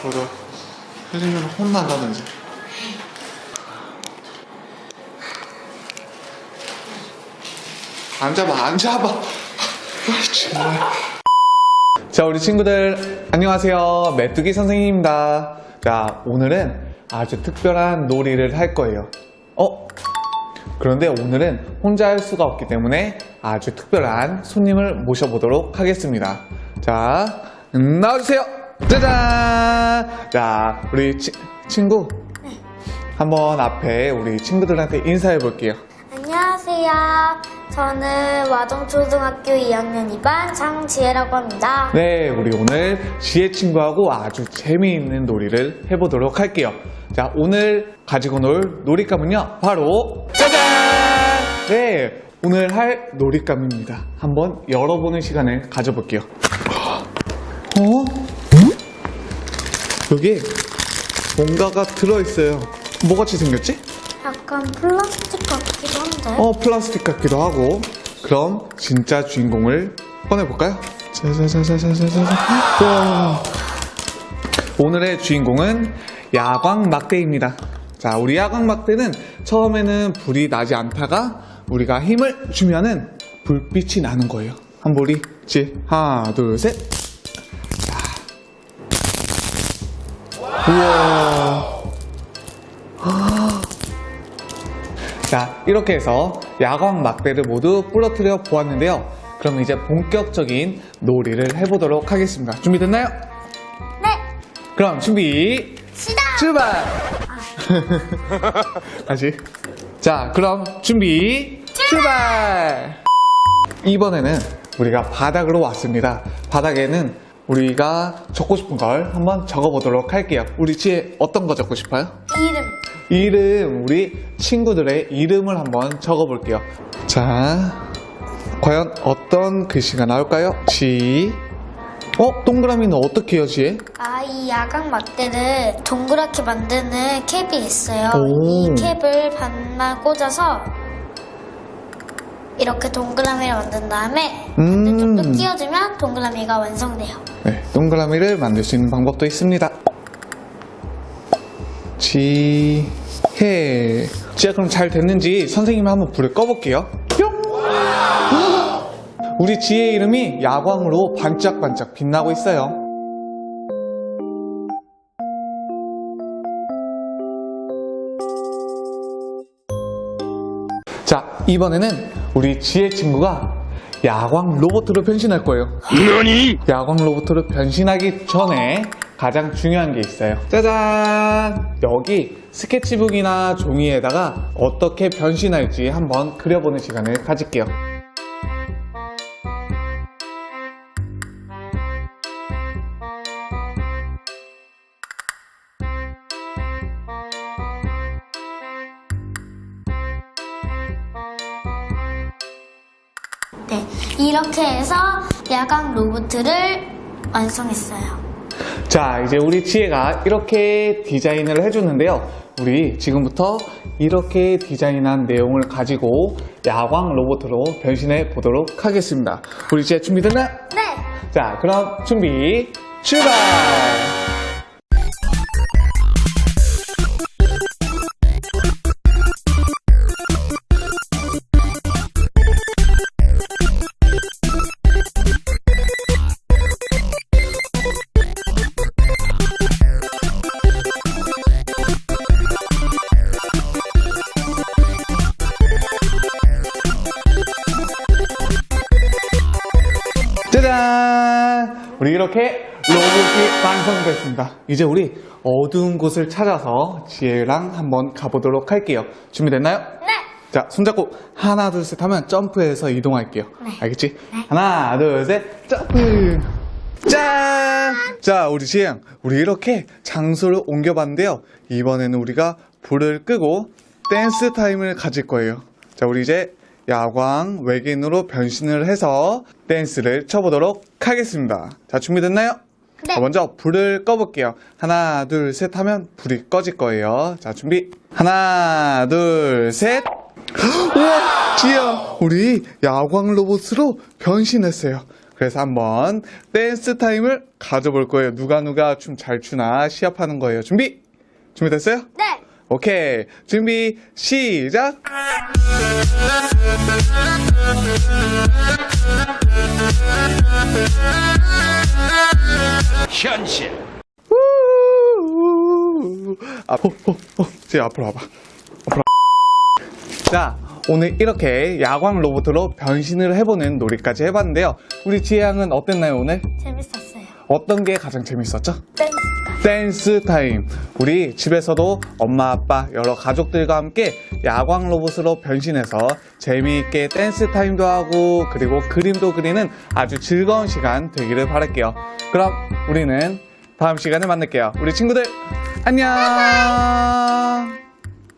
앞으로 흘리면 잡아, 안 잡아. 아, 정말. 자, 우리 친구들, 안녕하세요. 메뚜기 선생님입니다. 자, 오늘은 아주 특별한 놀이를 할 거예요. 어? 그런데 오늘은 혼자 할 수가 없기 때문에 아주 특별한 손님을 모셔보도록 하겠습니다. 자, 음, 나와주세요. 짜잔! 자, 우리 치- 친구. 한번 앞에 우리 친구들한테 인사해 볼게요. 안녕하세요. 저는 와동초등학교 2학년 2반 장지혜라고 합니다. 네, 우리 오늘 지혜 친구하고 아주 재미있는 놀이를 해보도록 할게요. 자, 오늘 가지고 놀 놀잇감은요, 바로 짜잔! 네, 오늘 할 놀잇감입니다. 한번 열어보는 시간을 가져볼게요. 여기 뭔가가 들어있어요. 뭐같이 생겼지? 약간 플라스틱 같기도 한데. 어, 플라스틱 같기도 하고. 그럼 진짜 주인공을 꺼내볼까요? 짜자자자자자자. 와. 오늘의 주인공은 야광 막대입니다. 자, 우리 야광 막대는 처음에는 불이 나지 않다가 우리가 힘을 주면은 불빛이 나는 거예요. 한번 우리 지 하나, 둘, 셋. 우와. 자, 이렇게 해서 야광 막대를 모두 부러뜨려 보았는데요. 그럼 이제 본격적인 놀이를 해보도록 하겠습니다. 준비됐나요? 네, 그럼 준비, 시작! 출발! 다시. 자, 그럼 준비, 출발! 이번에는 우리가 바닥으로 왔습니다. 바닥에는 우리가 적고 싶은 걸 한번 적어보도록 할게요. 우리 지혜 어떤 거 적고 싶어요? 이름. 이름, 우리 친구들의 이름을 한번 적어볼게요. 자, 과연 어떤 글씨가 나올까요? 지, 어? 동그라미는 어떻게 해요, 지혜? 아, 이 야광 막대를 동그랗게 만드는 캡이 있어요. 오. 이 캡을 반만 꽂아서 이렇게 동그라미를 만든 다음에 음. 반대쪽도 끼워주면 동그라미가 완성돼요. 네, 동그라미를 만들 수 있는 방법도 있습니다. 지혜. 지혜, 그럼 잘 됐는지 선생님이 한번 불을 꺼볼게요. 뿅! 우리 지혜 이름이 야광으로 반짝반짝 빛나고 있어요. 이번에는 우리 지혜 친구가 야광 로봇으로 변신할 거예요. 야광 로봇으로 변신하기 전에 가장 중요한 게 있어요. 짜잔! 여기 스케치북이나 종이에다가 어떻게 변신할지 한번 그려보는 시간을 가질게요. 네, 이렇게 해서 야광 로봇을 완성했어요. 자, 이제 우리 지혜가 이렇게 디자인을 해주는데요. 우리 지금부터 이렇게 디자인한 내용을 가지고 야광 로봇으로 변신해 보도록 하겠습니다. 우리 지혜 준비됐나요? 네, 자, 그럼 준비, 출발! 짜잔! 우리 이렇게 로봇이 완성됐습니다. 이제 우리 어두운 곳을 찾아서 지혜랑 한번 가보도록 할게요. 준비됐나요? 네. 자, 손잡고 하나, 둘, 셋 하면 점프해서 이동할게요. 네. 알겠지? 하나, 둘, 셋, 점프! 짠! 자, 우리 지혜양, 우리 이렇게 장소를 옮겨봤는데요. 이번에는 우리가 불을 끄고 댄스 타임을 가질 거예요. 자, 우리 이제 야광 외계인으로 변신을 해서 댄스를 쳐보도록 하겠습니다. 자, 준비됐나요? 네. 자, 먼저 불을 꺼볼게요. 하나, 둘, 셋 하면 불이 꺼질 거예요. 자, 준비. 하나, 둘, 셋. 우와, 지야, 우리 야광 로봇으로 변신했어요. 그래서 한번 댄스 타임을 가져볼 거예요. 누가 누가 춤 잘 추나 시합하는 거예요. 준비? 준비됐어요? 네. 오케이. 준비, 시작! 현실 우 아, 호, 호, 호. 제 앞으로 와봐. 앞으로. 자, 오늘 이렇게 야광 로봇으로 변신을 해보는 놀이까지 해봤는데요. 우리 지혜양은 어땠나요, 오늘? 재밌었어요. 어떤 게 가장 재밌었죠? 댄스가. 댄스 타임. 우리 집에서도 엄마, 아빠, 여러 가족들과 함께 야광 로봇으로 변신해서 재미있게 댄스 타임도 하고 그리고 그림도 그리는 아주 즐거운 시간 되기를 바랄게요. 그럼 우리는 다음 시간에 만날게요. 우리 친구들, 안녕!